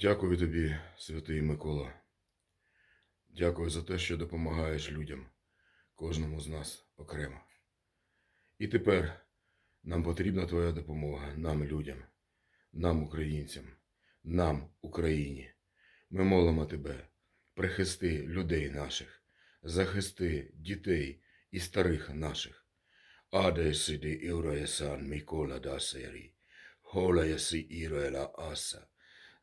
Дякую тобі, святий Микола. Дякую за те, що допомагаєш людям, кожному з нас окремо. І тепер нам потрібна твоя допомога, нам, людям, нам, українцям, нам, Україні. Ми молимо тебе, прихисти людей наших, захисти дітей і старих наших. Адеси де Іроясан Микола Дасері, Холаяси Іроела Аса.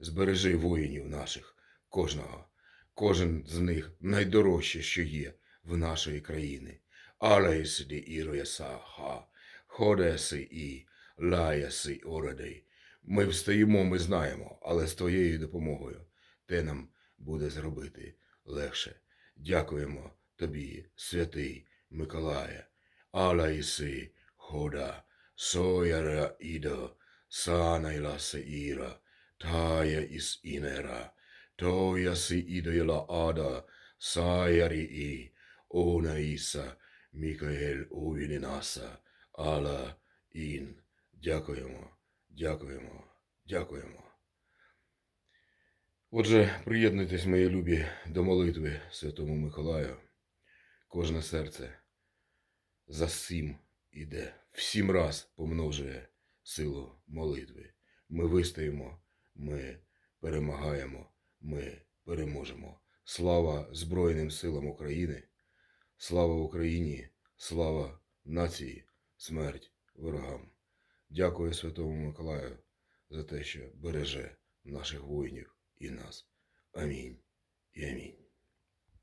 Збережи воїнів наших, кожного, кожен з них найдорожче, що є в нашої країни. Алеси де Ірояса Ха, Ходеси і Лаяси Орадей. Ми встаємо, ми знаємо, але з твоєю допомогою те нам буде зробити легше. Дякуємо тобі, святий Миколая. Алаїси хода, сояра ідо, санайласе іра, тая іс інера, тояси ідоїла ада, саярі і, онаїса, Мікаель увінінаса, ала ін. Дякуємо, дякуємо, дякуємо. Отже, приєднуйтесь, мої любі, до молитви Святому Миколаю. Кожне серце за сім іде, в сім раз помножує силу молитви. Ми вистоїмо, ми перемагаємо, ми переможемо. Слава Збройним силам України, слава Україні, слава нації, смерть ворогам. Дякую Святому Миколаю за те, що береже наших воїнів і нас. Амінь.